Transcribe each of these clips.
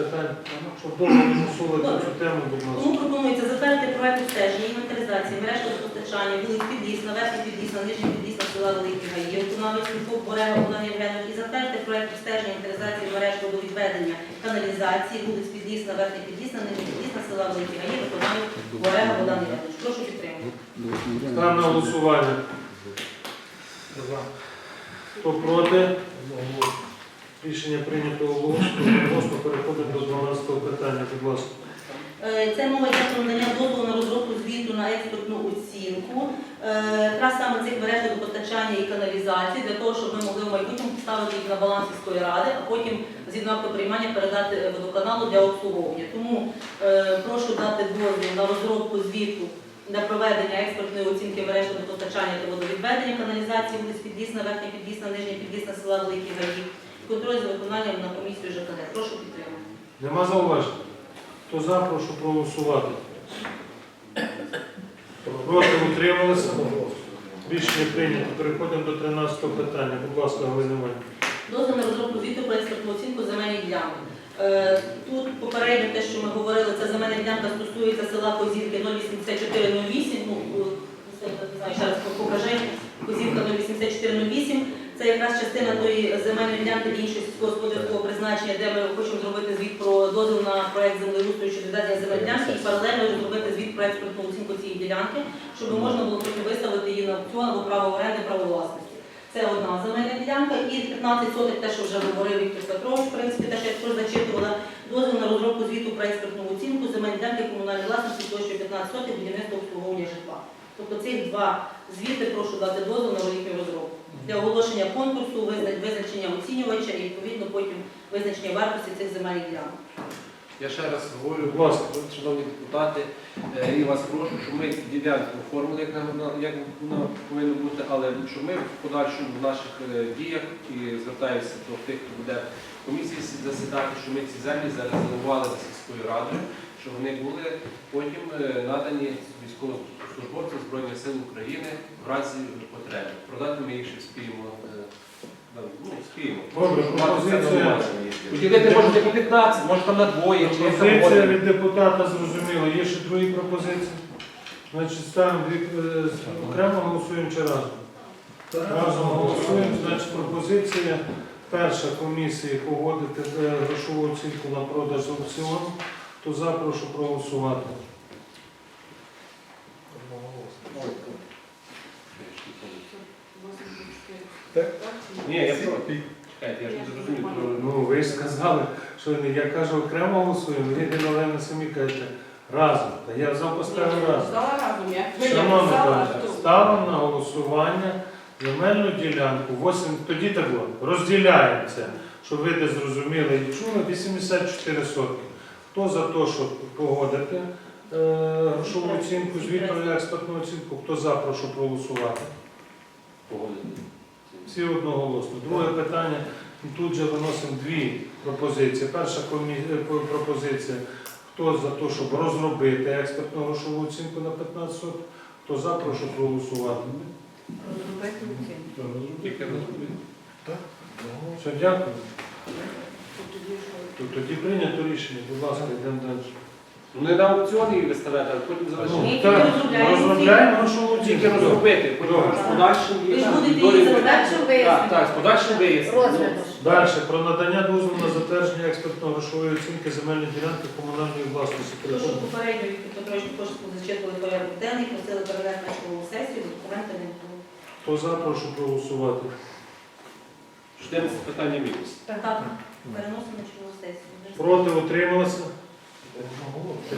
питання, щоб довго не мусили цю тему, будь ласка. Тому пропонується затвердити проект обстеження, інвентаризації, мереж водопостачання, вулиць Підлісна, Верхня Підлісна, Нижня Підлісна, села Великі Гаї, Виконавець ФОП Борега Богдан Євгенович і затвердити проект обстеження, інвентаризації мереж водовідведення, каналізації, вулиць Підлісна, Верхня Підлісна, Нижня Підлісна, села Великі Гаї, Виконавець Борега Богдан Євгенович. Прошу підтримати. Ставимо на голосування. Хто проти? Рішення прийнято. Голосно переходимо до 12 питання, будь ласка. Е, Це мова йде про надання дозволу на розробку звіту на експертну оцінку. Е, Якраз саме цих мереж водопостачання і каналізації для того, щоб ми могли в майбутньому поставити їх на баланс сільської ради, а потім згідно акту приймання передати водоканалу для обслуговування. Тому е, прошу дати дозвіл на розробку звіту для проведення експертної оцінки мереж водопостачання та водовідведення каналізації вулиць Підлісна, Верхня Підлісна, Нижня Підлісна, села Великі Гаї. Контроль за виконанням на комісію ЖКГ. Прошу підтримати. Нема зауважень? Хто за, прошу проголосувати. Проти утрималися? Рішення прийнято. Переходимо до 13 питання. Будь ласка, Галина Іванівна. Дозвіл на розробку звіту про експертну оцінку земельних ділянок. Е, Тут попередньо те, що ми говорили, це земельна ділянка стосується села Козівки 08408. Ну, е, не знаю, ще раз покажи. Козівка 08408. Це якраз частина тої земельної ділянки іншого сільськогосподарського призначення, де ми хочемо зробити звіт про дозвіл на проект землеустрою щодо відведення земельної ділянки і паралельно зробити звіт про експертну оцінку цієї ділянки, щоб можна було потім виставити її на аукціон або право оренди, право власності. Це одна земельна ділянка і 15 сотих, те, що вже говорив Віктор Петрович, в принципі, те, що я також зачитувала, дозвіл на розробку звіту про експертну оцінку земельної ділянки комунальної власності площею 15 сотих будівництва обслуговування житла. Тобто цих два звіти прошу дати дозвіл на їхню розробку. Для оголошення конкурсу, визначення оцінювача і відповідно потім визначення вартості цих земельних ділянок. Я ще раз говорю, Будь ласка. шановні депутати, е, і вас прошу, щоб ми ділянку оформили, як вона, повинна бути, але щоб ми в подальшому в наших е, діях і звертаюся до тих, хто буде в комісії засідати, що ми ці землі зарезервували за сільською радою, щоб вони були потім е, надані військовослужбовцям Збройних сил України в разі потреби. Продати ми їх ще спіємо. е, Ну, спіємо. Поділити можете по 15, може там на двоє, чи Пропозиція від депутата зрозуміла. Є ще другі пропозиції? Значить, ставимо дві, е, окремо голосуємо чи разом? Разом голосуємо. Значить, пропозиція перша комісії погодити е, грошову оцінку на продаж аукціону. Хто за, прошу проголосувати. Ні, я проти. Чекайте, я ж не зрозумів. Ну, ви ж сказали, що не я кажу окремо голосуємо, ви Галина самі кажете разом. Та я взяв поставив разом. Стала разом, я. Ставимо на голосування земельну ділянку. 8, тоді так було, розділяємо це, щоб ви де зрозуміли і чули, 84 сотки. Хто за те, щоб погодити е, грошову оцінку, звіт про експертну оцінку, хто за, прошу проголосувати. Всі одноголосно. Друге питання. Тут же виносимо дві пропозиції. Перша е, по- пропозиція. Хто за те, щоб розробити експертну грошову оцінку на 15 соток, хто за, прошу проголосувати. Розробити оцінку. Все, дякую. Тобто тоді? То Тоді прийнято рішення. Будь ласка, йдемо далі. Ну не на аукціоні її виставляти, а потім Ну, залишити. Ні, так, розробляємо грошову Тільки розробити, потім Добре. з подальшим Ви ж будете її Подальшим задачу Так, так, з подальшим. Розгляду. Далі. Про надання дозволу на затвердження експертно-грошової оцінки земельної ділянки комунальної власності. То, що попередньо Віктор Петрович також зачитували порядок денний, просили перевести на чергову сесію, документи не було. Хто за, прошу проголосувати. 14 питання мінус. Так, переносимо чергову сесію. Проти утрималися?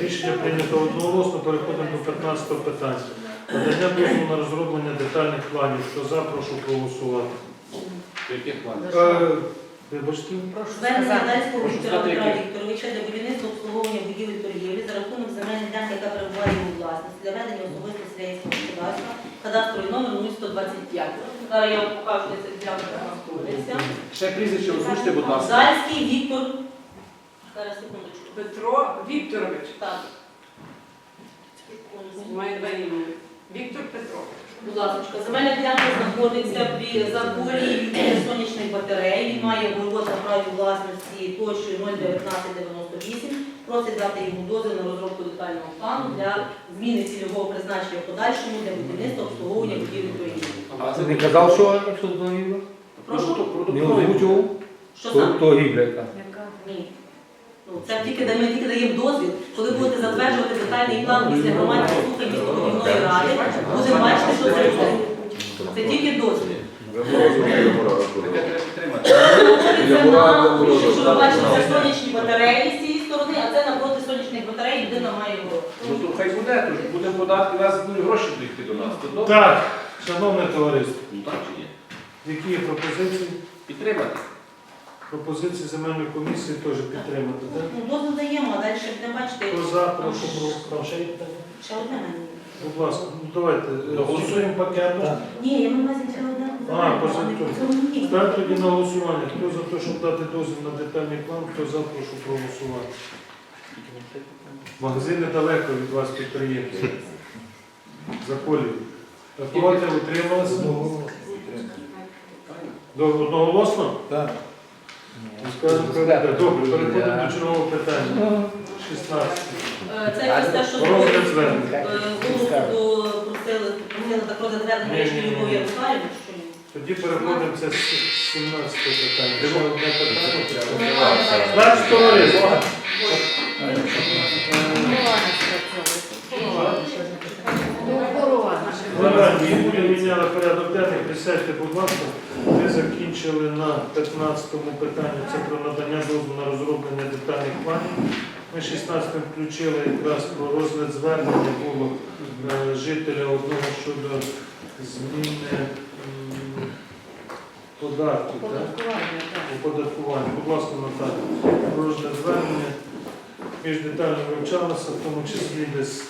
Рішення прийнято одноголосно. Переходимо до 15 питання. Надання дозволу на розроблення детальних планів. Хто за, прошу проголосувати. Яких планів? Е, Вибачте. Прошу Звернення Прошу Віктора Петра. Вікторовича для будівництва обслуговування будівель торгівлі за рахунок земельної ділянки, яка перебуває у власності, для ведення особисто селянського господарства, кадастровий номер 0125. Зараз я вам покажу, де ця ділянка знаходиться. Ще прізвище озвучте, будь ласка. Дальський Віктор. Зараз секундочку. Петро Вікторович. Так. Має два імені. Віктор Петрович. Будь ласка, земельна ділянка знаходиться при заборі від сонячних батарей. Він має город на праві власності площею 01998. Просить дати йому дозвіл на розробку детального плану для зміни цільового призначення в подальшому для будівництва обслуговування будівлі торгівлі. А Ти не казав, що що до? Прошу, Не озвучував? що саме? то гібля яка. Ні. Ну, це тільки ми тільки даємо дозвіл. Коли будете затверджувати детальний план після громадських слухань містобудівної ради, будемо бачити, що це буде. Це тільки дозвіл. Таке треба підтримати. Знаходиться на, якщо ви бачите, сонячні батареї з цієї сторони, а це напроти сонячних батарей людина має город. Ну то хай буде, то ж будемо податки, у нас будуть гроші дійти до нас. То добре. Так, шановне товариство, Ну так чи ні? які є пропозиції? Підтримати. Пропозиції земельної комісії теж підтримати, так? Ну, дозвіл даємо, а далі будемо бачити. Хто за, прошу проголосувати. Ще одне мене. Будь ласка, ну давайте е, голосуємо пакетом. Ні, я маю на увазі ще одне. А, по. Ні. Ставимо тоді на голосування. Хто за те, щоб дати дозвіл на детальний план, хто за, прошу проголосувати. Магазини далеко від вас підприємці. За полів. Проти утрималися? До одноголосно? Так. Скажемо, Добре, переходимо до чергового питання. 16. Е, Це якось те, що Розгляд звернення. Е, Голову просили, просили так розгляд звернення Ні, ні, рішення Любові ні. Що ні. Тоді переходимо це з 17 питання. Ще одне питання. Значить, товариство. Варіант, ми міняли порядок денний, присядьте, будь ласка. Ми закінчили на 15-му питанні, це про надання дозволу на розроблення детальних планів. Ми 16-м включили якраз про розгляд звернення було жителя одного щодо зміни м? Так. оподаткування. Будь ласка, Наталя, про розгляд звернення. Ж детально вивчалося, в тому числі без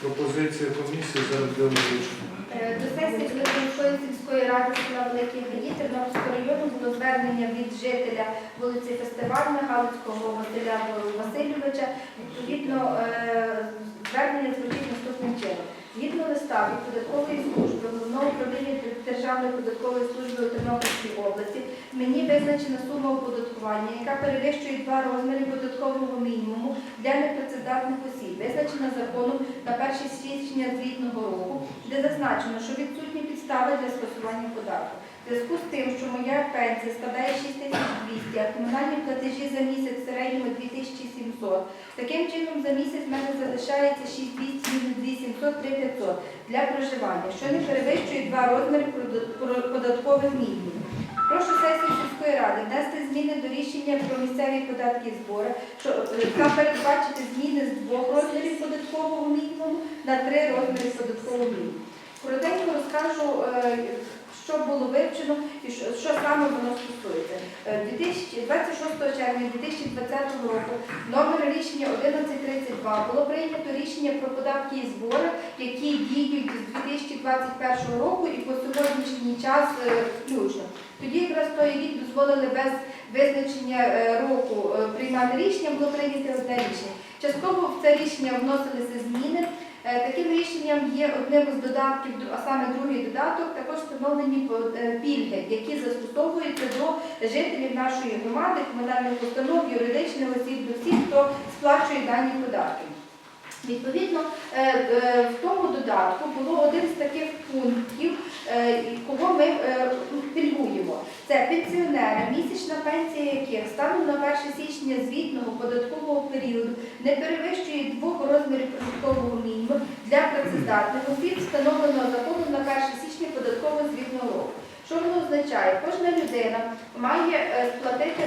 пропозиція комісії за озвучення. Е, До сесії Великої сільської ради села Великий Гаї Тернопільського району було звернення від жителя вулиці Фестивальна Галицького Василя Васильовича. Відповідно, е, звернення звучить наступним чином. Згідно листа податкової служби головного управління Державної податкової служби у Тернопільській області мені визначена сума оподаткування, яка перевищує два розміри податкового мінімуму для непрацездатних осіб, визначена законом на 1 січня звітного року, де зазначено, що відсутні підстави для скасування податку. В зв'язку з тим, що моя пенсія складає 6200, а комунальні платежі за місяць в середньому 2700, таким чином за місяць в мене залишається 6200, 2700, 3500 для проживання, що не перевищує два розміри податкових мінімумів. Прошу сесію сільської ради внести зміни до рішення про місцеві податки і збори, е, та передбачити зміни з двох розмірів податкового мінімуму на три розміри податкового мінімуму. Коротенько розкажу, е, що було вивчено і що, що саме воно стосується. Е, 2000 26 червня 2020 року номер рішення 1132 було прийнято рішення про податки і збори, які діють з 2021 року і по сьогоднішній час е, включно. Тоді якраз той рік дозволили без визначення е, року е, приймати рішення, було прийнято одне рішення. Частково в це рішення вносилися зміни. Е, Таким рішенням є одним з додатків, а саме другий додаток, також встановлені е, пільги, які застосовуються до жителів нашої громади, комунальних установ, юридичних осіб, до всіх, хто сплачує дані податки. Відповідно, е, е, в тому додатку було один з таких пунктів, е, кого ми пільгуємо. Це пенсіонери, місячна пенсія яких станом на 1 січня звітного податкового періоду не перевищує двох розмірів прожиткового мінімуму для працездатних осіб, встановленого законом на 1 січня податкового звітного року. Що воно означає? Кожна людина має сплатити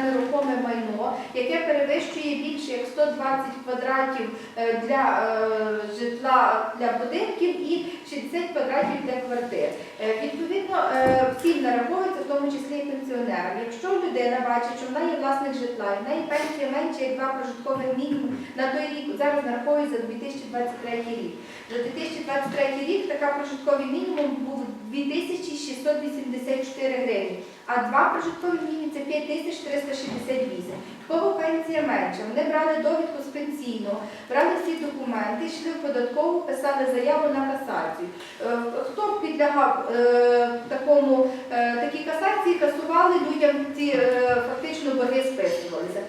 нерухоме майно, яке перевищує більше як 120 квадратів е, для е, житла для будинків і 60 квадратів для квартир. Е, Відповідно, всім нараховується, в тому числі і пенсіонерам. Якщо людина бачить, що вона є власник житла, і в неї пенсія менше як два прожиткових мінімум на той рік, зараз нараховується 2023 рік. За 2023 рік така прожитковий мінімум був 2684 гривні, а два прожиткові мінімум це 5368. В кого пенсія менша. Вони брали довідку з пенсійного, брали всі документи, йшли в податкову, писали заяву на касацію. Е, Хто підлягав е, такому е, такій касації, касували людям ці фактично борги списувалися.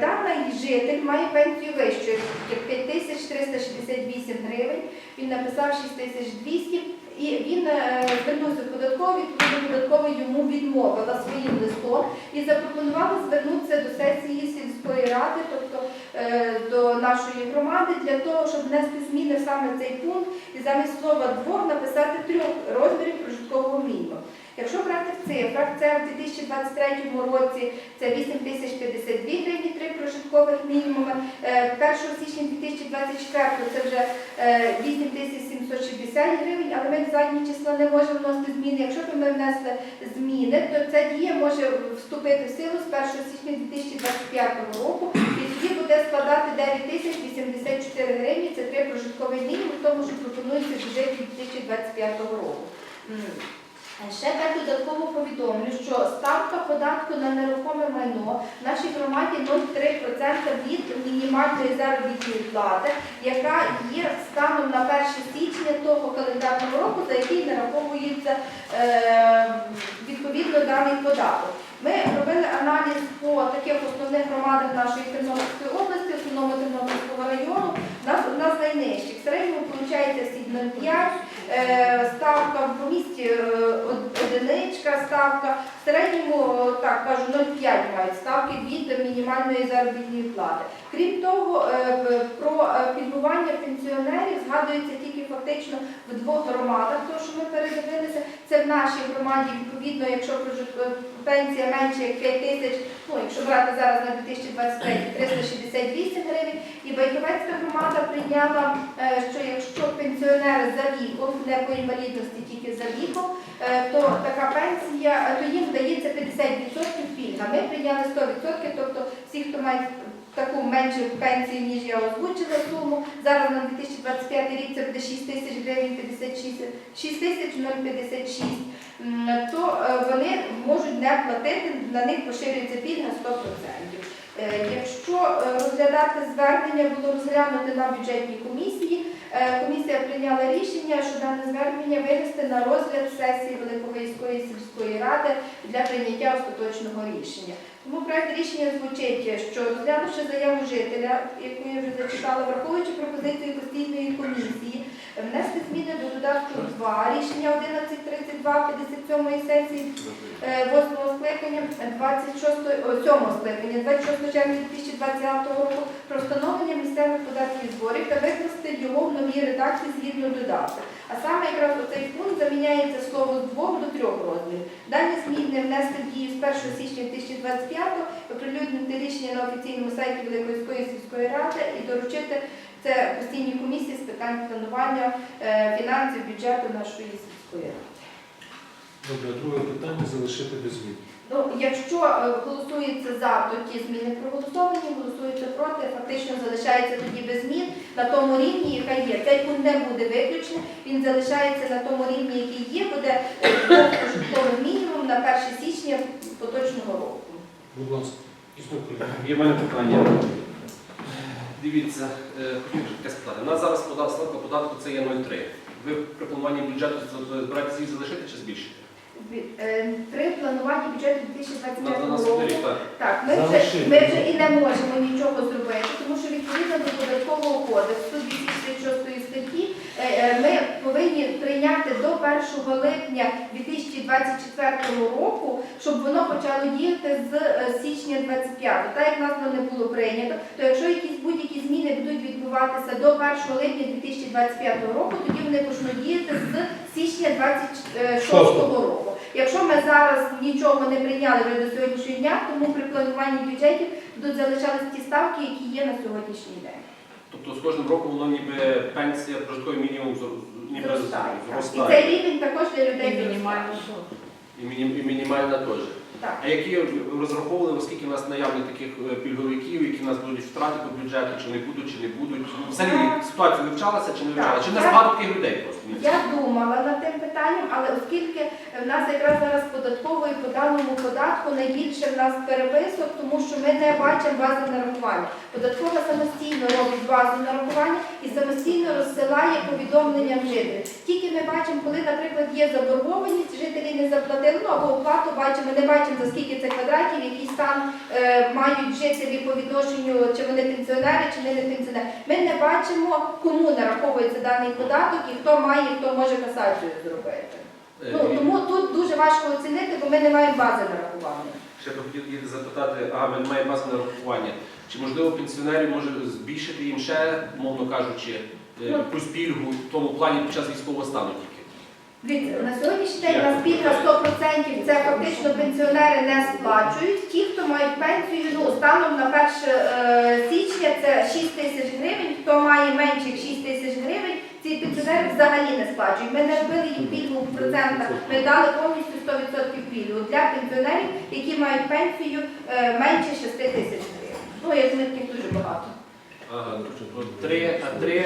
Даний житель має пенсію вищу, як 5368 гривень. Він написав 6200 і він е, звернувся в податковий, відповідно податковий йому відмовила своїм листом і запропонувала звернутися до сесії сільської ради, тобто е, до нашої громади, для того, щоб внести зміни саме цей пункт і замість слова двох написати трьох розмірів прожиткового мінімуму. Якщо брати в цифрах, це в 2023 році це 8 тисяч 52 гривні, три прожиткових мінімуми. Е, 1 січня 2024 це вже е, 8 тисяч 760 гривень, але ми в задні числа не можемо вносити зміни. Якщо б ми внесли зміни, то ця дія може вступити в силу з 1 січня 2025 року і тоді буде складати 9 тисяч 84 гривні, це три прожитковий мінімум, в тому, що пропонується в бюджеті 2025 року. Ще так додатково повідомлю, що ставка податку на нерухоме майно в нашій громаді 0,3% від мінімальної заробітної плати, яка є станом на 1 січня того календарного року, за який нараховується е, відповідно даний податок. Ми робили аналіз по таких основних громадах нашої Тернопільської області, основному Тернопільського району. У нас з найнижчих. В середньому виходить всі 0,5, е, ставка в місті е, одиничка ставка. В середньому, е, так кажу, 0,5 мають ставки від мінімальної заробітної плати. Крім того, е, про е, підбування пенсіонерів згадується тільки фактично в двох громадах, тому що ми передивилися. Це в нашій громаді, відповідно, якщо е, пенсія менше як 5 тисяч, ну якщо брати зараз на 2023, 368 гривень. І Байковецька громада прийняла, е, що якщо пенсіонери за віком, не по інвалідності, тільки за віком, е, то така пенсія, е, то їм дається 50% пільга. Ми прийняли 100%, тобто всі, хто має таку меншу пенсію, ніж я озвучила суму, зараз на 2025 рік це буде 6 тисяч гривень 56, 6 тисяч 056, то вони можуть не платити, на них поширюється пільга 100%. Е, Якщо е, розглядати звернення, було розглянуте на бюджетній комісії, е, комісія прийняла рішення, що дане звернення винести на розгляд сесії Великогийської сільської ради для прийняття остаточного рішення. Тому проект рішення звучить, що розглянувши заяву жителя, яку я вже зачитала, враховуючи пропозицію постійної комісії, внести зміни до додатку 2 рішення 1132 57 сесії е, 8 скликання 26 7 скликання 26 червня 2020 року про встановлення місцевих податків зборів та викласти його в новій редакції згідно додатку. А саме якраз оцей пункт заміняється слово з двох до трьох розмірів. Дані зміни внести в дію з 1 січня 2025 оприлюднити рішення на офіційному сайті Великої сільської ради і доручити це постійній комісії з питань планування е, фінансів бюджету нашої сільської ради. Добре, друге питання залишити без змін. Ну, якщо е, голосується за, то ті зміни проголосовані, голосується проти, фактично залишається тоді без змін на тому рівні, яка є. Цей пункт не буде виключений, він залишається на тому рівні, який є, буде е, прожитковий мінімум на 1 січня поточного року. Будь ласка. Є в мене питання. Дивіться, е, хотів таке спитати. У нас зараз подав ставка податку це є 0,3. Ви при плануванні бюджету збираєтеся її залишити чи збільшити? Е, При плануванні бюджету На 2025 на року так. Ми вже, ми вже і не можемо нічого зробити, тому що відповідно до податкового кодексу 236 статті ми повинні прийняти до 1 липня 2024 року, щоб воно почало діяти з е, січня 25. Так як нас воно не було прийнято, то якщо якісь будь-які зміни будуть відбуватися до 1 липня 2025 року, тоді вони почнуть діяти з січня 26 року. Якщо ми зараз нічого не прийняли вже до сьогоднішнього дня, тому при плануванні бюджетів будуть залишатися ті ставки, які є на сьогоднішній день. Тобто з кожним роком воно ніби пенсія, прожитковий мінімум зро- ніби Зростає. так. І зростає. цей рівень також для людей мінімально І, міні- і мінімальна теж. Так. А які розраховували, оскільки в нас наявні таких е, пільговиків, які в нас будуть втрати по бюджету, чи не будуть, чи не будуть. Ну, Взагалі ситуація вивчалася чи не вивчалася? Чи в нас Так. багато таких людей просто? Я думала над тим питанням, але оскільки в нас якраз зараз податкової по даному податку найбільше в нас переписок, тому що ми не бачимо бази нарахування. Податкова самостійно робить базу нарахування і самостійно розсилає повідомлення жителів. Тільки ми бачимо, коли, наприклад, є заборгованість, жителі не заплатили, ну або оплату бачимо, не бачимо за скільки це квадратів, який стан е, мають жителі по відношенню, чи вони пенсіонери, чи не пенсіонери. Ми не бачимо, кому нараховується даний податок і хто має, і хто може касацію зробити. Е, Ну тому тут дуже важко оцінити, бо ми не маємо бази нарахування. Ще б хотів запитати, ми не маємо баз на рахування. Чи можливо пенсіонерів може збільшити їм ще, мовно кажучи, е, Ну. якусь пільгу в тому плані під час військового стану? Дивіться, на сьогоднішній день на пільга 100% це фактично пенсіонери не сплачують. Ті, хто мають пенсію, ну станом на 1 е, січня це 6 тисяч гривень. Хто має менше як 6 тисяч гривень, ці пенсіонери взагалі не сплачують. Ми не вбили їм пільгу в процентах. Ми дали повністю 100% пільгу для пенсіонерів, які мають пенсію е, менше 6 тисяч гривень. Ну, я думаю, таких дуже багато. Ага, три, а три,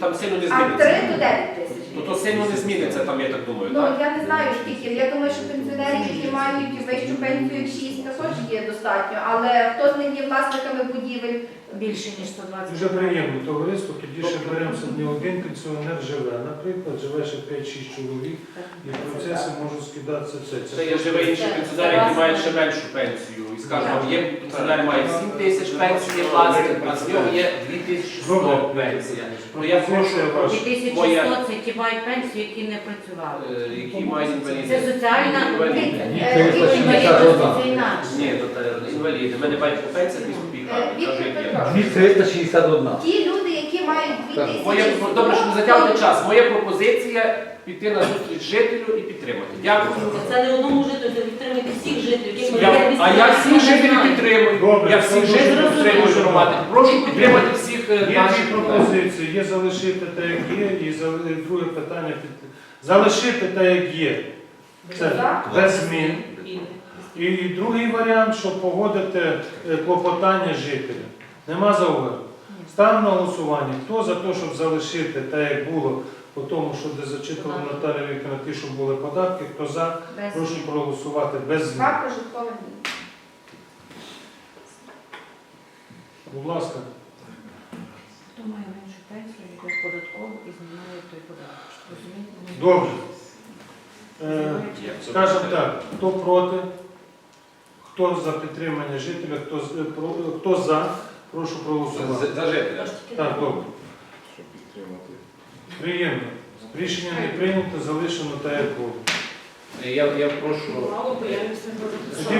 там сильно не А 3 до 9 тисяч. То то сильно не зміниться там, я так думаю, Ну, так? я не знаю скільки. Я думаю, що пенсіонери, які мають вищу пенсію як 6, також є достатньо. Але хто з них є власниками будівель? Більше, ніж 120. Дуже приємно товариство, тоді ще беремося не один пенсіонер живе. Наприклад, живе ще 5-6 чоловік, і в процесі можуть скидатися це. Це є живе інші пенсіонери, які мають ще меншу пенсію. І скажімо, є пенсіонери мають 7 тисяч пенсії власне, а з нього є 2100 пенсія. Ну я прошу. 2100 це ті мають пенсію, які не працювали. е, які мають Це соціальна Інваліди. Е, Віктор інвалідність це інакше. Ні, то та інваліди. Ми не бачимо пенсія 200 Е, копійка. Віктор як є. Петрович, 2361. Ті люди, які мають 2 тисячі... Моя добре, що не затягнути час. Моя пропозиція піти на зустріч жителю і підтримати. Дякую. Це не одному жителю, це підтримуйте всіх жителів, Я, а я всіх жителів підтримую. Добре, Я це всіх дуже жителів підтримую громади. Прошу підтримати всіх Є дві пропозиції. Є залишити те, як є, і за- і друге питання під... залишити те, як є. Це без змін. І другий варіант, що погодити е, клопотання жителя. Нема зауважень. Ставимо на голосування. Хто за те, щоб залишити те, як було, по тому, що де зачитувала Наталія Вікторовна, ті, що були податки, хто за, Без прошу проголосувати без змін. Два прожиткових мінімум. Будь ласка. Хто має меншу пенсію, йде в податкову і знімає той податок. Розумієте? Добре. Е. Скажемо так, хто проти, хто за підтримання жителя, хто, з- е, про- хто за, прошу проголосувати. За жителя. Так, добре. щоб підтримати. Приємно. Рішення не прийнято, залишено так, як було. Я, я прошу. Мало будь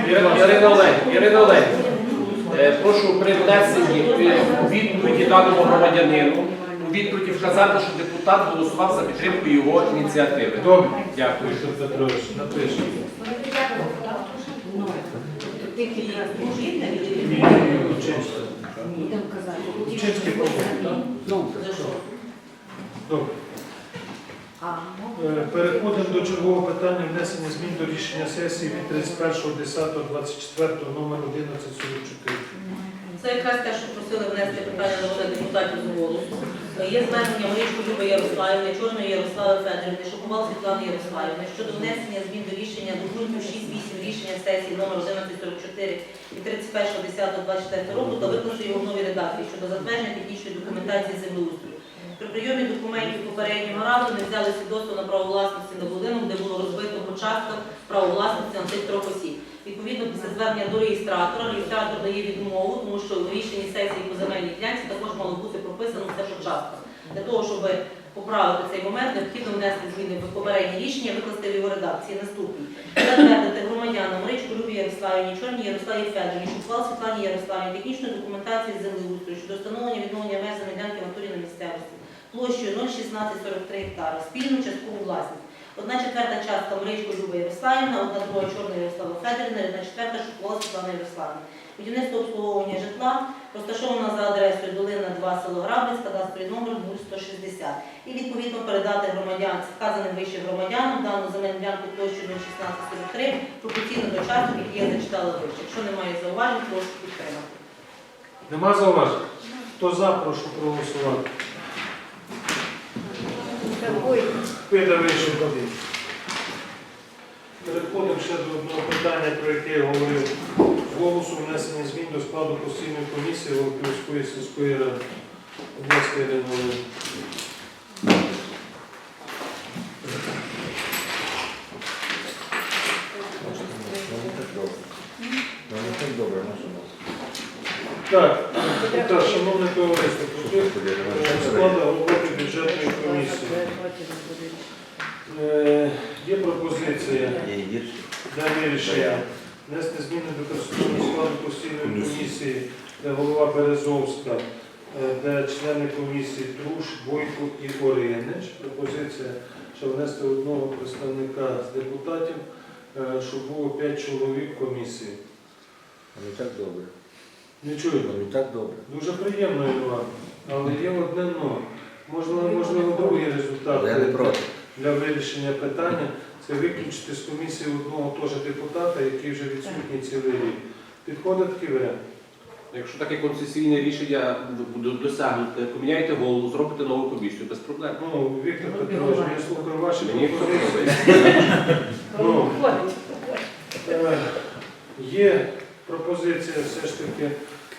Ірина ласка. Ірина Олегівна, Ірина Олегівна, е, прошу при внесенні у відповіді даному громадянину у відповіді вказати, що депутат голосував за підтримку його ініціативи. Добре. Дякую. Напишемо. Що? Ну, За що? Добре. Ну, Е, Переходимо до чергового питання внесення змін до рішення сесії від 31.10.24 номер 1144. Це якраз те, що просили внести питання на розгляд депутатів з голосу. Є звернення Марічки Люби Ярославівни, Чорної Ярослави Федорівни, Шокувал Світлани Ярославівни щодо внесення змін до рішення до пункту 6.8 рішення сесії номер 1144 від 31.10.24 року та викласти його в новій редакції щодо затвердження технічної документації землеустрою. При прийомі документів попереднього разу не взяли свідоцтво на право власності на будинок, де було розбито по частках право власності на цих трьох осіб. Відповідно, після звернення до реєстратора, реєстратор дає відмову, тому що в рішенні сесії по земельній ділянці також мало бути прописано все по частках. Для того, щоб поправити цей момент, необхідно внести зміни в попереднє рішення, викласти в його редакції. Наступні. Затвердити громадянам Ричку Любі Ярославівні, Чорній Ярославі Федорівні, Шуквал Світлані Ярославівні, технічну документацію з землеустрою щодо встановлення відновлення меж землянки в натурі на місцевості площею 0,1643 гектара, спільну часткову власність. Одна четверта частка Мричко Люба Ярославівна, одна друга Чорна Ярослава Федорівна, одна четверта Шукова Світлана Ярославівна. Будівництво обслуговування житла розташовано за адресою Долина 2 село Грабець, кадастровий номер 0160. І відповідно передати громадян, вказаним вище громадянам дану земельну ділянку площею 01643 пропорційно до часу, який я зачитала вище. Якщо немає зауважень, прошу підтримати. Нема зауважень? Хто за, прошу проголосувати. Піде вийшов один. Переходимо ще до одного питання, про яке я говорив голосу внесення змін до складу постійної комісії Волківської сільської ради. Будь ласка, Так, так, шановне товариство, проти складу роботи бюджетної. Е, Є пропозиція для вирішення внести зміни до конституційного складу постійної комісії, де голова Березовська, е, де члени комісії Труш, Бойко і Оринич. Пропозиція, що внести одного представника з депутатів, е, щоб було 5 чоловік в комісії. Не так добре. Не чую. Не так добре. Дуже приємно, Іван, але є одне но. Можливо, можливо, другий результат Я не проти. для вирішення питання це виключити з комісії одного теж депутата, який вже відсутній цілий рік. Підходить такий варіант? Якщо таке концесійне рішення буде досягнуте, поміняйте голову, зробите нову комісію без проблем. Ну, Віктор Петрович, я слухаю ваші Мені пропозиції. Ну, е, Є пропозиція все ж таки,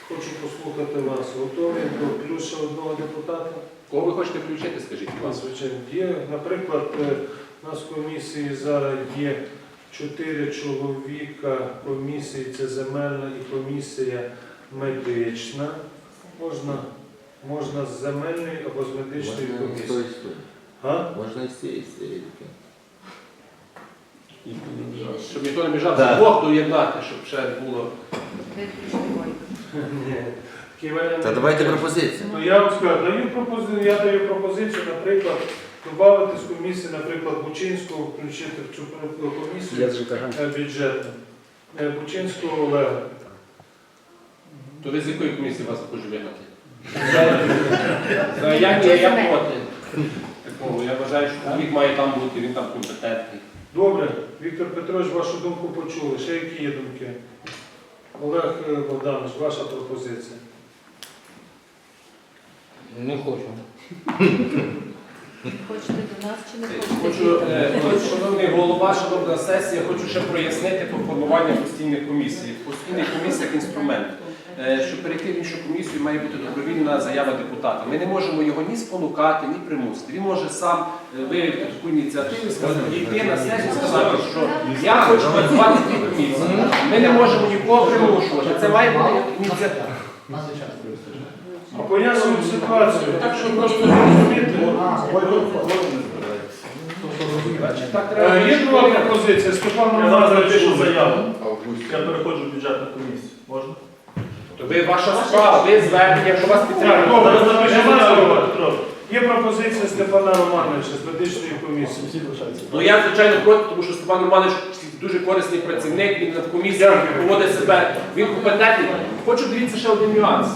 хочу послухати вас. Готові до ще одного депутата? Кого ви хочете включити, скажіть, будь ласка. Звичайно, є, наприклад, е, у нас в комісії зараз є чотири чоловіка комісії, це земельна і комісія медична. Можна, можна з земельної або з медичної Можна з комісії. сторони. А? Можна і з цієї сторони. Щоб ніхто не біжав, Так. двох доєднати, щоб ще було. Та давайте буде. пропозицію. Ну я вам скажу, даю пропозицію, я даю пропозицію, наприклад, додати з комісії, наприклад, Бучинського, включити в цю комісію е, бюджетну. Е, Бучинського Олега. То ви з якої комісії вас хочу вигнати? Я ні, я проти. Такого. Я вважаю, що чоловік має там бути, він там компетентний. Добре, Віктор Петрович, вашу думку почули. Ще які є думки? Олег Богданович, ваша пропозиція. Не хочу. Хочете до нас чи не хочете? Е, шановний голова, шановна сесія, хочу ще прояснити про формування постійних комісій. Постійних комісій як інструмент. Е, Щоб перейти в іншу комісію, має бути добровільна заява депутата. Ми не можемо його ні спонукати, ні примусити. Він може сам е, виявити таку ініціативу, сказати, йти на сесію, сказати, що я хочу працювати в комісії. Ми не можемо нікого примушувати. Це має бути ініціатива. А пояснюємо ситуацію, так що просто розуміти. Е, треба. Є друга пропозиція, Степан Я зараз Романович. напишу заяву. Я переходжу в бюджетну комісію. Можна? То ви ваша справа, ви звернення, якщо вас підтримують. добре. Петро. Є пропозиція Степана Романовича з медичної комісії. Ну я звичайно проти, тому що Степан Романович дуже корисний працівник, він на комісії поводить себе, він компетентний. Хочу дивіться ще один нюанс.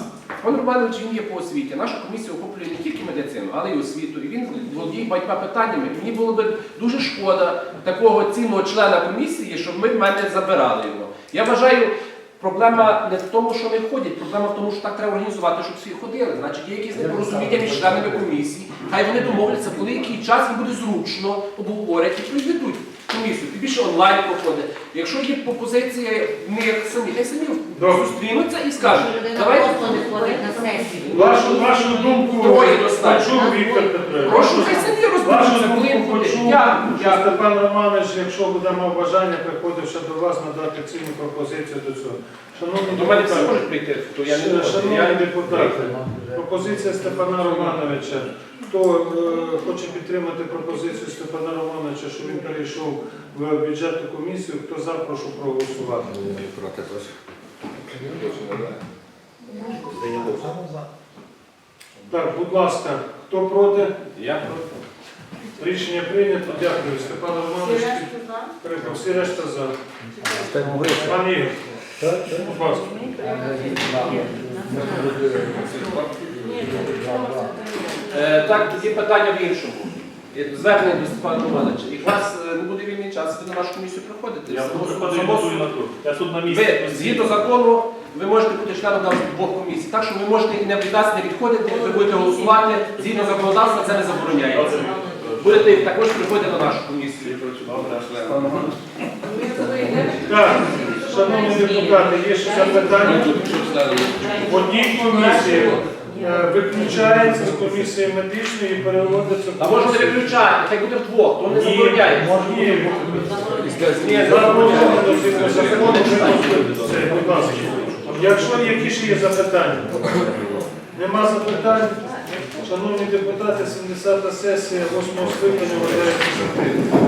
Пан Романович він є по освіті. Наша комісія охоплює не тільки медицину, але й освіту. І він володіє багатьма питаннями. І мені було б дуже шкода такого цінного члена комісії, щоб ми в мене забирали його. Я вважаю, проблема не в тому, що не ходять, проблема в тому, що так треба організувати, щоб всі ходили. Значить, є якісь непорозуміння між членами комісії. Хай вони домовляться, коли який час їм буде зручно, обговорять і приведуть комісію. Тим більше онлайн проходить. Якщо є пропозиція них самі, хай самі зустрінуться і скажуть, давайте. просто не ходить на сесію. Вашу, вашу думку Троє достатньо. почув Віктор Петрович. Прошу, хай самі Вашу думку почув, Дякую, що дякую. Степан Романович, якщо буде мав бажання, приходив ще до вас надати цінну пропозицію до цього. Шановні До мене депутати, можуть прийти, то я не Ш- можу. Шановні Я- депутати, пропозиція Степана Романовича. Хто е, хоче підтримати пропозицію Степана Романовича, що він перейшов в бюджетну комісію, хто за, прошу проголосувати. Проти теж. Так, будь ласка, хто проти? Я проти. Рішення прийнято. Дякую. Степан Романович. Приїхав. Всі решта за. Пан Ігор, будь ласка. Е, Так, тоді питання в іншому. Е, Звернення до Степана Романовича. І у вас е, не буде вільний час, ви на вашу комісію приходите. Я Само- приходжу і само- готую на тут. Я тут на місці. Ви згідно закону, ви можете бути членом навіть двох комісій. Так що ви можете і не від нас не відходити, ви будете голосувати. Згідно законодавства це не забороняється. Будете також приходити на нашу комісію. Так, шановні депутати, є ще запитання? В одній комісії е, виключається з комісії медичної і переводиться в А може не виключати, хай буде вдвох, то не Ні, забороняється. ні, Ні, заборонено згідно закону, ви Все, будь ласка. Якщо які ще є запитання? Нема запитань? Шановні депутати, 70-та сесія 8 скликання вважається закритою.